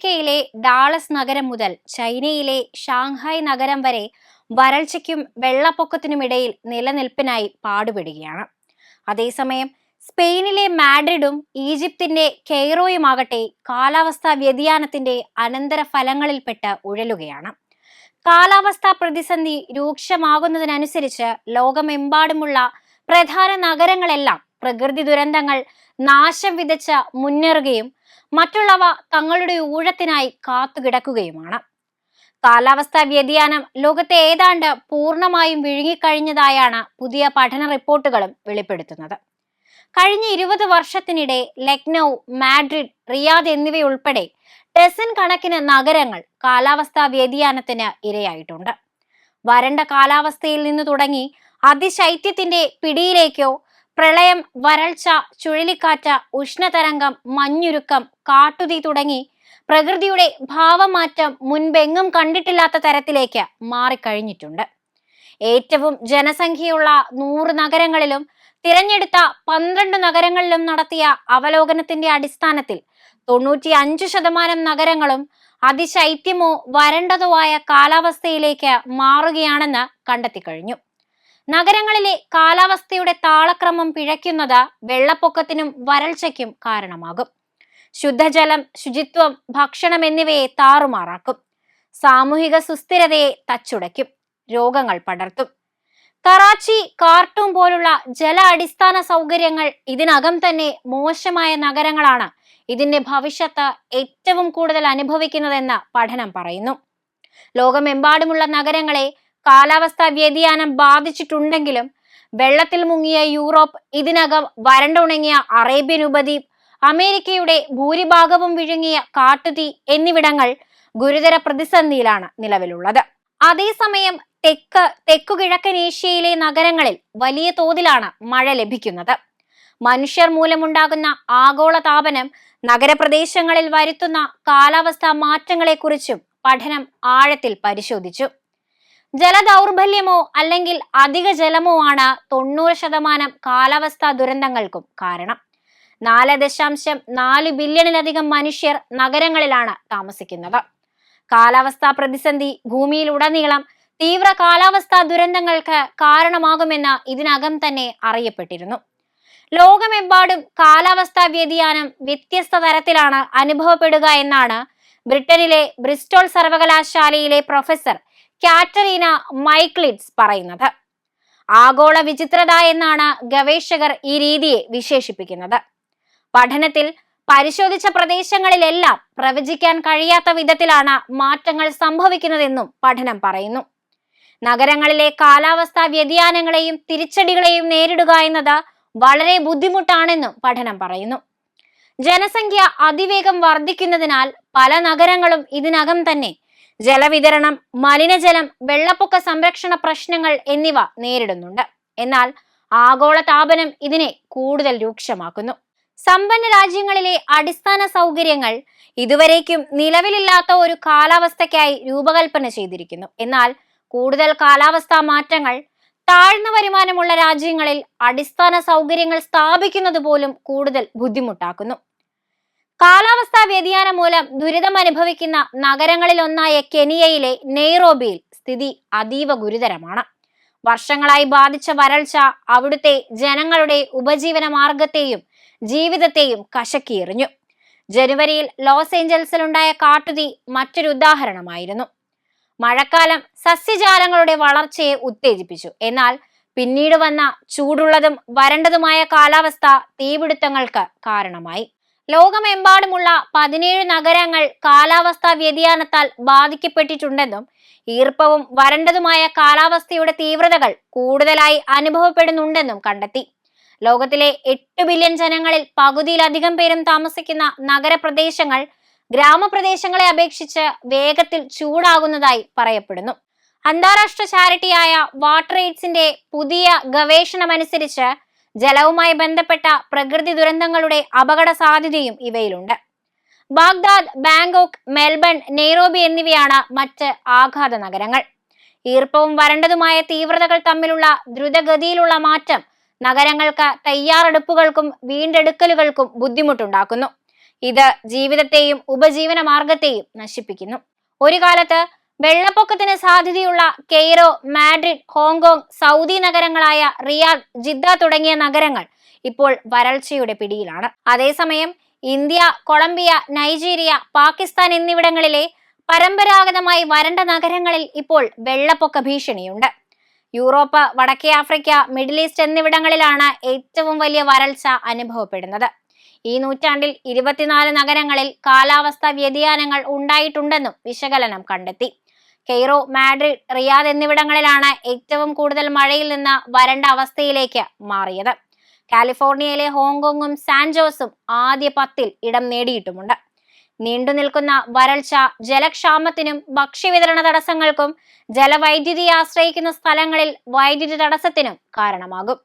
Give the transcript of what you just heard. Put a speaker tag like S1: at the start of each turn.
S1: അമേരിക്കയിലെ ഡാളസ് നഗരം മുതൽ ചൈനയിലെ ഷാങ്ഹായ് നഗരം വരെ വരൾച്ചയ്ക്കും വെള്ളപ്പൊക്കത്തിനുമിടയിൽ നിലനിൽപ്പിനായി പാടുപെടുകയാണ്. അതേസമയം സ്പെയിനിലെ മാഡ്രിഡും ഈജിപ്തിന്റെ കെയ്റോയുമാകട്ടെ കാലാവസ്ഥാ വ്യതിയാനത്തിന്റെ അനന്തര ഫലങ്ങളിൽപ്പെട്ട് ഉഴലുകയാണ്. കാലാവസ്ഥാ പ്രതിസന്ധി രൂക്ഷമാകുന്നതിനനുസരിച്ച് ലോകമെമ്പാടുമുള്ള പ്രധാന നഗരങ്ങളെല്ലാം പ്രകൃതി ദുരന്തങ്ങൾ നാശം വിതച്ച മുന്നേറുകയും മറ്റുള്ളവ തങ്ങളുടെ ഊഴത്തിനായി കാത്തുകിടക്കുകയുമാണ്. കാലാവസ്ഥാ വ്യതിയാനം ലോകത്തെ ഏതാണ്ട് പൂർണമായും വിഴുങ്ങിക്കഴിഞ്ഞതായാണ് പുതിയ പഠന റിപ്പോർട്ടുകളും വെളിപ്പെടുത്തുന്നത്. കഴിഞ്ഞ ഇരുപത് വർഷത്തിനിടെ ലക്നൗ മാഡ്രിഡ് റിയാദ് എന്നിവയുൾപ്പെടെ ഡസൻ കണക്കിന് നഗരങ്ങൾ കാലാവസ്ഥാ വ്യതിയാനത്തിന് ഇരയായിട്ടുണ്ട്. വരണ്ട കാലാവസ്ഥയിൽ നിന്ന് തുടങ്ങി അതിശൈത്യത്തിന്റെ പിടിയിലേക്കോ പ്രളയം വരൾച്ച ചുഴലിക്കാറ്റ് ഉഷ്ണതരംഗം മഞ്ഞുരുക്കം കാട്ടുതീ തുടങ്ങി പ്രകൃതിയുടെ ഭാവമാറ്റം മുൻപെങ്ങും കണ്ടിട്ടില്ലാത്ത തരത്തിലേക്ക് മാറിക്കഴിഞ്ഞിട്ടുണ്ട്. ഏറ്റവും ജനസംഖ്യയുള്ള നൂറ് നഗരങ്ങളിലും തിരഞ്ഞെടുത്ത പന്ത്രണ്ട് നഗരങ്ങളിലും നടത്തിയ അവലോകനത്തിന്റെ അടിസ്ഥാനത്തിൽ തൊണ്ണൂറ്റി അഞ്ച് ശതമാനം നഗരങ്ങളും അതിശൈത്യമോ വരണ്ടതോ ആയ കാലാവസ്ഥയിലേക്ക് മാറുകയാണെന്ന് കണ്ടെത്തി കഴിഞ്ഞു നഗരങ്ങളിലെ കാലാവസ്ഥയുടെ താളക്രമം പിഴയ്ക്കുന്നത് വെള്ളപ്പൊക്കത്തിനും വരൾച്ചയ്ക്കും കാരണമാകും. ശുദ്ധജലം ശുചിത്വം ഭക്ഷണം എന്നിവയെ താറുമാറാക്കും. സാമൂഹിക സുസ്ഥിരതയെ തച്ചുടയ്ക്കും. രോഗങ്ങൾ പടർത്തും. കറാച്ചി കാർട്ടൂൺ പോലുള്ള ജല അടിസ്ഥാന സൗകര്യങ്ങൾ ഇതിനകം തന്നെ മോശമായ നഗരങ്ങളാണ് ഇതിന്റെ ഭവിഷ്യത്ത് ഏറ്റവും കൂടുതൽ അനുഭവിക്കുന്നതെന്ന് പഠനം പറയുന്നു. ലോകമെമ്പാടുമുള്ള നഗരങ്ങളെ കാലാവസ്ഥാ വ്യതിയാനം ബാധിച്ചിട്ടുണ്ടെങ്കിലും വെള്ളത്തിൽ മുങ്ങിയ യൂറോപ്പ് ഇതിനകം വരണ്ടുണങ്ങിയ അറേബ്യൻ ഉപദ്വീപ് അമേരിക്കയുടെ ഭൂരിഭാഗവും വിഴുങ്ങിയ കാട്ടുതീ എന്നിവിടങ്ങൾ ഗുരുതര പ്രതിസന്ധിയിലാണ് നിലവിലുള്ളത്. അതേസമയം തെക്ക് തെക്കുകിഴക്കൻ ഏഷ്യയിലെ നഗരങ്ങളിൽ വലിയ തോതിലാണ് മഴ ലഭിക്കുന്നത്. മനുഷ്യർ മൂലമുണ്ടാകുന്ന ആഗോള താപനം നഗരപ്രദേശങ്ങളിൽ വരുത്തുന്ന കാലാവസ്ഥാ മാറ്റങ്ങളെക്കുറിച്ചും പഠനം ആഴത്തിൽ പരിശോധിച്ചു. ജലദൗർബല്യമോ അല്ലെങ്കിൽ അധിക ജലമോ ആണ് തൊണ്ണൂറ് ശതമാനം കാലാവസ്ഥാ ദുരന്തങ്ങൾക്കും കാരണം. നാല് ദശാംശം നാല് ബില്യണിലധികം മനുഷ്യർ നഗരങ്ങളിലാണ് താമസിക്കുന്നത്. കാലാവസ്ഥാ പ്രതിസന്ധി ഭൂമിയിലുടനീളം തീവ്ര കാലാവസ്ഥാ ദുരന്തങ്ങൾക്ക് കാരണമാകുമെന്ന് ഇതിനകം തന്നെ അറിയപ്പെട്ടിരുന്നു. ലോകമെമ്പാടും കാലാവസ്ഥാ വ്യതിയാനം വ്യത്യസ്ത തരത്തിലാണ് അനുഭവപ്പെടുക എന്നാണ് ബ്രിട്ടനിലെ ബ്രിസ്റ്റോൾ സർവകലാശാലയിലെ പ്രൊഫസർ കാറ്ററീന മൈക്ലിഡ്സ് പറയുന്നത്. ആഗോള വിചിത്രത എന്നാണ് ഗവേഷകർ ഈ രീതിയെ വിശേഷിപ്പിക്കുന്നത്. പഠനത്തിൽ പരിശോധിച്ച പ്രദേശങ്ങളിലെല്ലാം പ്രവചിക്കാൻ കഴിയാത്ത വിധത്തിലാണ് മാറ്റങ്ങൾ സംഭവിക്കുന്നതെന്നും പഠനം പറയുന്നു. നഗരങ്ങളിലെ കാലാവസ്ഥാ വ്യതിയാനങ്ങളെയും തിരിച്ചടികളെയും നേരിടുക എന്നത് വളരെ ബുദ്ധിമുട്ടാണെന്നും പഠനം പറയുന്നു. ജനസംഖ്യ അതിവേഗം വർദ്ധിക്കുന്നതിനാൽ പല നഗരങ്ങളും ഇതിനകം തന്നെ ജലവിതരണം മലിനജലം വെള്ളപ്പൊക്ക സംരക്ഷണ പ്രശ്നങ്ങൾ എന്നിവ നേരിടുന്നുണ്ട്. എന്നാൽ ആഗോള താപനം ഇതിനെ കൂടുതൽ രൂക്ഷമാക്കുന്നു. സമ്പന്ന രാജ്യങ്ങളിലെ അടിസ്ഥാന സൗകര്യങ്ങൾ ഇതുവരേക്കും നിലവിലില്ലാത്ത ഒരു കാലാവസ്ഥയ്ക്കായി രൂപകൽപ്പന ചെയ്തിരിക്കുന്നു. എന്നാൽ കൂടുതൽ കാലാവസ്ഥാ മാറ്റങ്ങൾ താഴ്ന്ന വരുമാനമുള്ള രാജ്യങ്ങളിൽ അടിസ്ഥാന സൗകര്യങ്ങൾ സ്ഥാപിക്കുന്നത് പോലും കൂടുതൽ ബുദ്ധിമുട്ടാക്കുന്നു. കാലാവസ്ഥാ വ്യതിയാനം മൂലം ദുരിതം അനുഭവിക്കുന്ന നഗരങ്ങളിൽ ഒന്നായ കെനിയയിലെ നെയ്റോബിയിൽ സ്ഥിതി അതീവ ഗുരുതരമാണ്. വർഷങ്ങളായി ബാധിച്ച വരൾച്ച അവിടുത്തെ ജനങ്ങളുടെ ഉപജീവന മാർഗത്തെയും ജീവിതത്തെയും കശക്കിയെറിഞ്ഞു. ജനുവരിയിൽ ലോസ് ഏഞ്ചൽസിലുണ്ടായ കാട്ടുതീ മറ്റൊരു ഉദാഹരണമായിരുന്നു. മഴക്കാലം സസ്യജാലങ്ങളുടെ വളർച്ചയെ ഉത്തേജിപ്പിച്ചു. എന്നാൽ പിന്നീട് വന്ന ചൂടുള്ളതും വരണ്ടതുമായ കാലാവസ്ഥ തീപിടുത്തങ്ങൾക്ക് കാരണമായി. ലോകമെമ്പാടുമുള്ള പതിനേഴ് നഗരങ്ങൾ കാലാവസ്ഥാ വ്യതിയാനത്താൽ ബാധിക്കപ്പെട്ടിട്ടുണ്ടെന്നും ഈർപ്പവും വരണ്ടതുമായ കാലാവസ്ഥയുടെ തീവ്രതകൾ കൂടുതലായി അനുഭവപ്പെടുന്നുണ്ടെന്നും കണ്ടെത്തി. ലോകത്തിലെ എട്ട് ബില്യൺ ജനങ്ങളിൽ പകുതിയിലധികം പേരും താമസിക്കുന്ന നഗരപ്രദേശങ്ങൾ ഗ്രാമപ്രദേശങ്ങളെ അപേക്ഷിച്ച് വേഗത്തിൽ ചൂടാകുന്നതായി പറയപ്പെടുന്നു. അന്താരാഷ്ട്ര ചാരിറ്റിയായ വാട്ടർ എയ്ഡ്സിന്റെ പുതിയ ഗവേഷണമനുസരിച്ച് ജലവുമായി ബന്ധപ്പെട്ട പ്രകൃതി ദുരന്തങ്ങളുടെ അപകട സാധ്യതയും ഇവയിലുണ്ട്. ബാഗ്ദാദ് ബാങ്കോക്ക് മെൽബൺ നെയ്റോബി എന്നിവയാണ് മറ്റ് ആഘാത നഗരങ്ങൾ. ഈർപ്പവും വരണ്ടതുമായ തീവ്രതകൾ തമ്മിലുള്ള ദ്രുതഗതിയിലുള്ള മാറ്റം നഗരങ്ങൾക്ക് തയ്യാറെടുപ്പുകൾക്കും വീണ്ടെടുക്കലുകൾക്കും ബുദ്ധിമുട്ടുണ്ടാക്കുന്നു. ഇത് ജീവിതത്തെയും ഉപജീവന മാർഗത്തെയും നശിപ്പിക്കുന്നു. ഒരു കാലത്ത് വെള്ളപ്പൊക്കത്തിന് സാധ്യതയുള്ള Cairo Madrid Hong Kong Saudi നഗരങ്ങളായ Riyadh Jeddah തുടങ്ങിയ നഗരങ്ങൾ ഇപ്പോൾ വരൾച്ചയുടെ പിടിയിലാണ്. അതേസമയം ഇന്ത്യ കൊളംബിയ നൈജീരിയ പാകിസ്ഥാൻ എന്നിവിടങ്ങളിലെ പരമ്പരാഗതമായി വരണ്ട നഗരങ്ങളിൽ ഇപ്പോൾ വെള്ളപ്പൊക്ക ഭീഷണിയുണ്ട്. യൂറോപ്പ് വടക്കേ ആഫ്രിക്ക മിഡിൽ ഈസ്റ്റ് എന്നിവിടങ്ങളിലാണ് ഏറ്റവും വലിയ വരൾച്ച അനുഭവപ്പെടുന്നത്. ഈ നൂറ്റാണ്ടിൽ ഇരുപത്തിനാല് നഗരങ്ങളിൽ കാലാവസ്ഥാ വ്യതിയാനങ്ങൾ ഉണ്ടായിട്ടുണ്ടെന്നും വിശകലനം കണ്ടെത്തി. കെയ്റോ മാഡ്രിഡ് റിയാദ് എന്നിവിടങ്ങളിലാണ് ഏറ്റവും കൂടുതൽ മഴയിൽ നിന്ന് വരണ്ട അവസ്ഥയിലേക്ക് മാറിയത്. കാലിഫോർണിയയിലെ ഹോങ്കോങ്ങും സാൻജോസും ആദ്യ പത്തിൽ ഇടം നേടിയിട്ടുമുണ്ട്. നീണ്ടു നിൽക്കുന്ന വരൾച്ച ജലക്ഷാമത്തിനും ഭക്ഷ്യവിതരണ തടസ്സങ്ങൾക്കും ജലവൈദ്യുതി ആശ്രയിക്കുന്ന സ്ഥലങ്ങളിൽ വൈദ്യുതി തടസ്സത്തിനും കാരണമാകും.